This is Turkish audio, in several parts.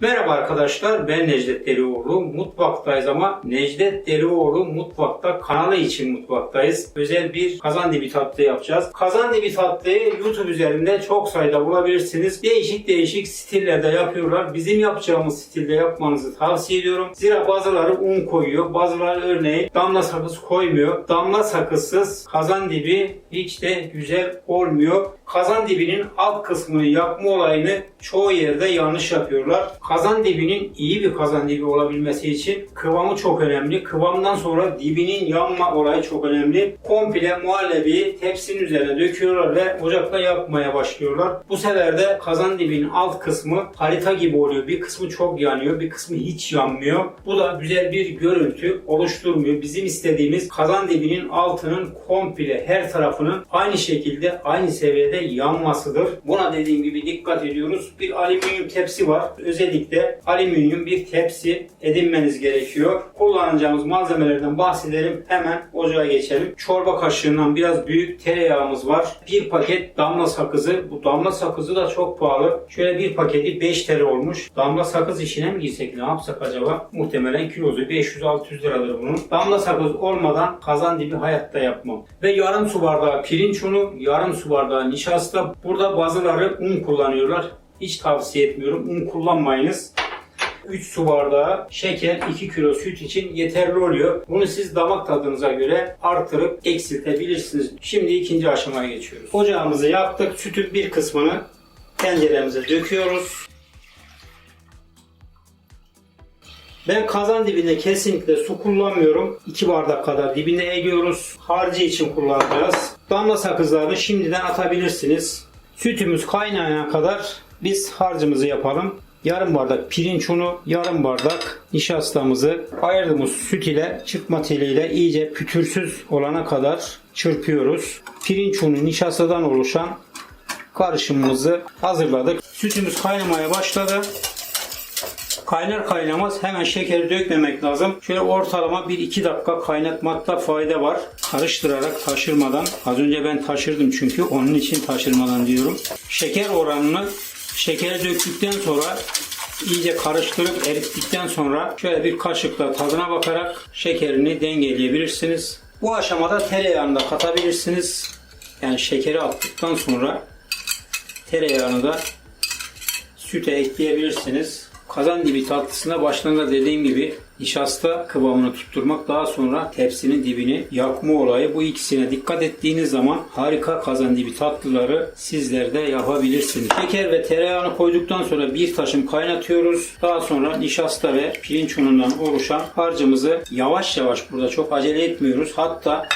Merhaba arkadaşlar ben Necdet Delioğlu. Mutfaktayız ama Necdet Delioğlu Mutfakta kanalı için mutfaktayız. Özel bir kazandibi tatlı yapacağız. Kazandibi tatlıyı YouTube üzerinde çok sayıda bulabilirsiniz. Değişik değişik stillerde yapıyorlar. Bizim yapacağımız stilde yapmanızı tavsiye ediyorum. Zira bazıları un koyuyor. Bazıları örneğin damla sakız koymuyor. Damla sakızsız kazandibi hiç de güzel olmuyor. Kazan dibinin alt kısmını yapma olayını çoğu yerde yanlış yapıyorlar. Kazan dibinin iyi bir kazan dibi olabilmesi için kıvamı çok önemli. Kıvamdan sonra dibinin yanma olayı çok önemli. Komple muhallebiyi tepsinin üzerine döküyorlar ve ocakta yapmaya başlıyorlar. Bu sefer de kazan dibinin alt kısmı harita gibi oluyor. Bir kısmı çok yanıyor, bir kısmı hiç yanmıyor. Bu da güzel bir görüntü oluşturmuyor. Bizim istediğimiz kazan dibinin altının komple her tarafının aynı şekilde aynı seviyede yanmasıdır. Buna dediğim gibi dikkat ediyoruz. Bir alüminyum tepsi var. Özellikle alüminyum bir tepsi edinmeniz gerekiyor. Kullanacağımız malzemelerden bahsedelim. Hemen ocağa geçelim. Çorba kaşığından biraz büyük tereyağımız var. Bir paket damla sakızı. Bu damla sakızı da çok pahalı. Şöyle bir paketi 5 TL olmuş. Damla sakız işine mi girsek ne yapsak acaba? Muhtemelen kilosu 500-600 liradır bunun. Damla sakız olmadan kazan dibi hayatta yapmam. Ve yarım su bardağı pirinç unu, yarım su bardağı nişasta. Burada bazıları un kullanıyorlar. Hiç tavsiye etmiyorum. Un kullanmayınız. 3 su bardağı şeker 2 kilo süt için yeterli oluyor. Bunu siz damak tadınıza göre artırıp eksiltebilirsiniz. Şimdi ikinci aşamaya geçiyoruz. Ocağımızı yaktık. Sütün bir kısmını tenceremize döküyoruz. Ben kazan dibinde kesinlikle su kullanmıyorum. 2 bardak kadar dibine eğiyoruz. Harcı için kullanacağız. Damla sakızlarını şimdiden atabilirsiniz. Sütümüz kaynayana kadar biz harcımızı yapalım. Yarım bardak pirinç unu, yarım bardak nişastamızı ayırdığımız süt ile çırpma teliyle iyice pütürsüz olana kadar çırpıyoruz. Pirinç unu nişastadan oluşan karışımımızı hazırladık. Sütümüz kaynamaya başladı. Kaynar kaynamaz hemen şekeri dökmemek lazım. Şöyle ortalama 1-2 dakika kaynatmakta fayda var. Karıştırarak taşırmadan. Az önce ben taşırdım çünkü onun için taşırmadan diyorum. Şeker oranını şekeri döktükten sonra iyice karıştırıp erittikten sonra şöyle bir kaşıkla tadına bakarak şekerini dengeleyebilirsiniz. Bu aşamada tereyağını da katabilirsiniz. Yani şekeri attıktan sonra tereyağını da süte ekleyebilirsiniz. Kazan dibi tatlısına başlarında dediğim gibi nişasta kıvamını tutturmak daha sonra tepsinin dibini yakma olayı bu ikisine dikkat ettiğiniz zaman harika kazan dibi tatlıları sizler de yapabilirsiniz. Şeker ve tereyağını koyduktan sonra bir taşım kaynatıyoruz. Daha sonra nişasta ve pirinç unundan oluşan harcımızı yavaş yavaş burada çok acele etmiyoruz. Hatta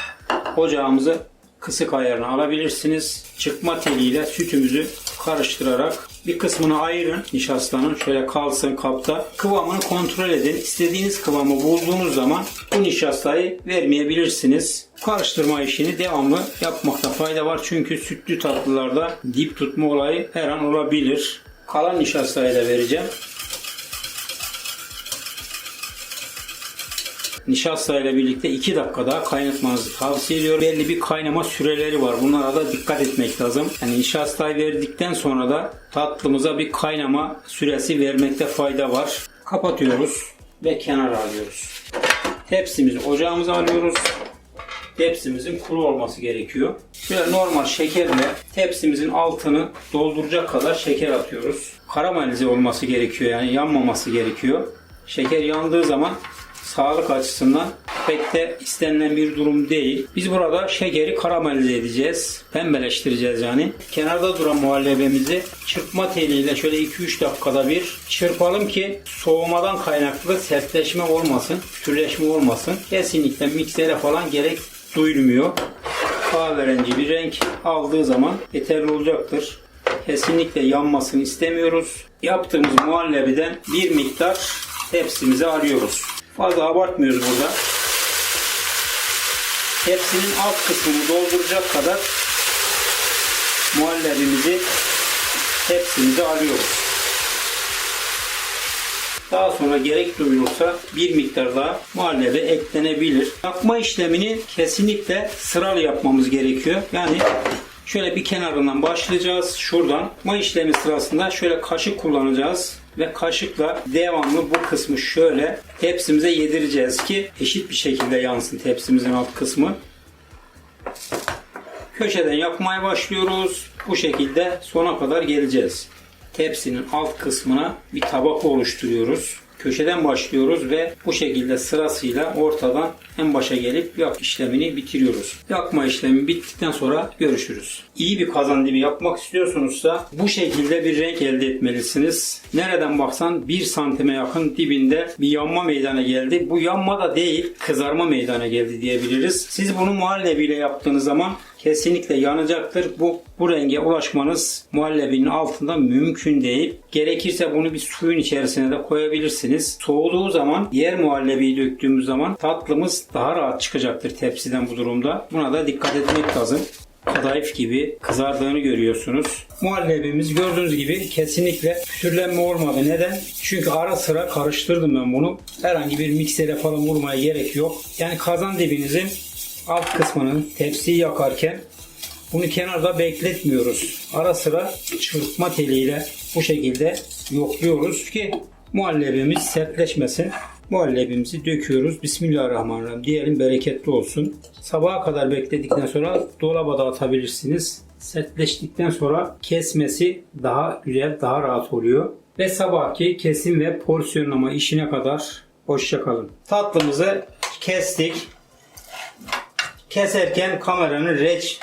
ocağımızı kısık ayarına alabilirsiniz. Çıkma teliyle sütümüzü karıştırarak bir kısmını ayırın nişastanın şöyle kalsın kapta. Kıvamını kontrol edin. İstediğiniz kıvamı bulduğunuz zaman bu nişastayı vermeyebilirsiniz. Karıştırma işini devamlı yapmakta fayda var. Çünkü sütlü tatlılarda dip tutma olayı her an olabilir. Kalan nişastayı da vereceğim. Nişasta ile birlikte 2 dakika daha kaynatmanızı tavsiye ediyorum. Belli bir kaynama süreleri var. Bunlara da dikkat etmek lazım. Yani nişastayı verdikten sonra da tatlımıza bir kaynama süresi vermekte fayda var. Kapatıyoruz ve kenara alıyoruz. Tepsimizi ocağımıza alıyoruz. Tepsimizin kuru olması gerekiyor. Şöyle normal şekerle tepsimizin altını dolduracak kadar şeker atıyoruz. Karamelize olması gerekiyor yani yanmaması gerekiyor. Şeker yandığı zaman sağlık açısından pek de istenilen bir durum değil. Biz burada şekeri karamelize edeceğiz. Pembeleştireceğiz yani. Kenarda duran muhallebimizi çırpma teliyle şöyle 2-3 dakikada bir çırpalım ki soğumadan kaynaklı sertleşme olmasın, pütürleşme olmasın. Kesinlikle miksere falan gerek duyulmuyor. Kahverengi bir renk aldığı zaman yeterli olacaktır. Kesinlikle yanmasını istemiyoruz. Yaptığımız muhallebiden bir miktar tepsimize alıyoruz. Fazla abartmıyoruz burada. Tepsinin alt kısmını dolduracak kadar muhallebimizi tepsimize alıyoruz. Daha sonra gerek duyulursa bir miktar daha muhallebi eklenebilir. Yakma işlemini kesinlikle sıralı yapmamız gerekiyor. Yani şöyle bir kenarından başlayacağız. Şuradan. Yakma işlemi sırasında şöyle kaşık kullanacağız ve kaşıkla devamlı bu kısmı şöyle tepsimize yedireceğiz ki eşit bir şekilde yansın tepsimizin alt kısmı. Köşeden yapmaya başlıyoruz. Bu şekilde sona kadar geleceğiz. Tepsinin alt kısmına bir tabak oluşturuyoruz. Köşeden başlıyoruz ve bu şekilde sırasıyla ortadan en başa gelip yak işlemini bitiriyoruz. Yakma işlemi bittikten sonra görüşürüz. İyi bir kazan dibi yapmak istiyorsunuzsa bu şekilde bir renk elde etmelisiniz. Nereden baksan 1 santime yakın dibinde bir yanma meydana geldi. Bu yanma da değil kızarma meydana geldi diyebiliriz. Siz bunu muhallebiyle yaptığınız zaman kesinlikle yanacaktır. Bu bu renge ulaşmanız muhallebinin altında mümkün değil. Gerekirse bunu bir suyun içerisine de koyabilirsiniz. Soğuduğu zaman diğer muhallebiyi döktüğümüz zaman tatlımız daha rahat çıkacaktır tepsiden bu durumda. Buna da dikkat etmek lazım. Kadayıf gibi kızardığını görüyorsunuz. Muhallebimiz gördüğünüz gibi kesinlikle pütürlenme olmadı. Neden? Çünkü ara sıra karıştırdım ben bunu. Herhangi bir miksere falan vurmaya gerek yok. Yani kazan dibinizin alt kısmını tepsiyi yakarken bunu kenarda bekletmiyoruz. Ara sıra çırpma teliyle bu şekilde yokluyoruz ki muhallebimiz sertleşmesin. Muhallebimizi döküyoruz. Bismillahirrahmanirrahim diyelim bereketli olsun. Sabaha kadar bekledikten sonra dolaba da atabilirsiniz. Sertleştikten sonra kesmesi daha güzel, daha rahat oluyor. Ve sabahki kesim ve porsiyonlama işine kadar hoşçakalın. Tatlımızı kestik keserken kameranın reç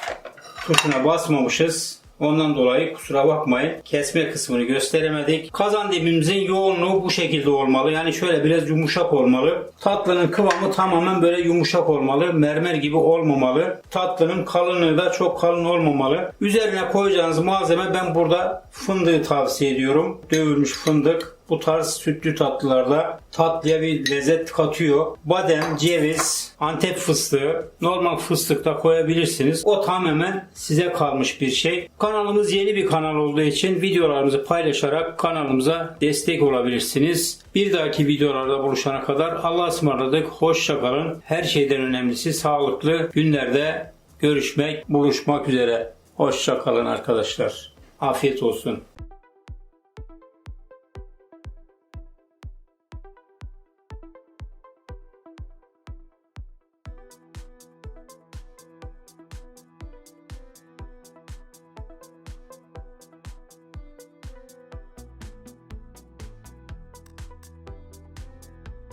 tuşuna basmamışız. Ondan dolayı kusura bakmayın. Kesme kısmını gösteremedik. Kazan dibimizin yoğunluğu bu şekilde olmalı. Yani şöyle biraz yumuşak olmalı. Tatlının kıvamı tamamen böyle yumuşak olmalı. Mermer gibi olmamalı. Tatlının kalınlığı da çok kalın olmamalı. Üzerine koyacağınız malzeme ben burada fındığı tavsiye ediyorum. Dövülmüş fındık. Bu tarz sütlü tatlılarda tatlıya bir lezzet katıyor. Badem, ceviz, antep fıstığı, normal fıstık da koyabilirsiniz. O tamamen size kalmış bir şey. Kanalımız yeni bir kanal olduğu için videolarımızı paylaşarak kanalımıza destek olabilirsiniz. Bir dahaki videolarda buluşana kadar Allah'a ısmarladık. Hoşça kalın. Her şeyden önemlisi sağlıklı günlerde görüşmek, buluşmak üzere. Hoşça kalın arkadaşlar. Afiyet olsun.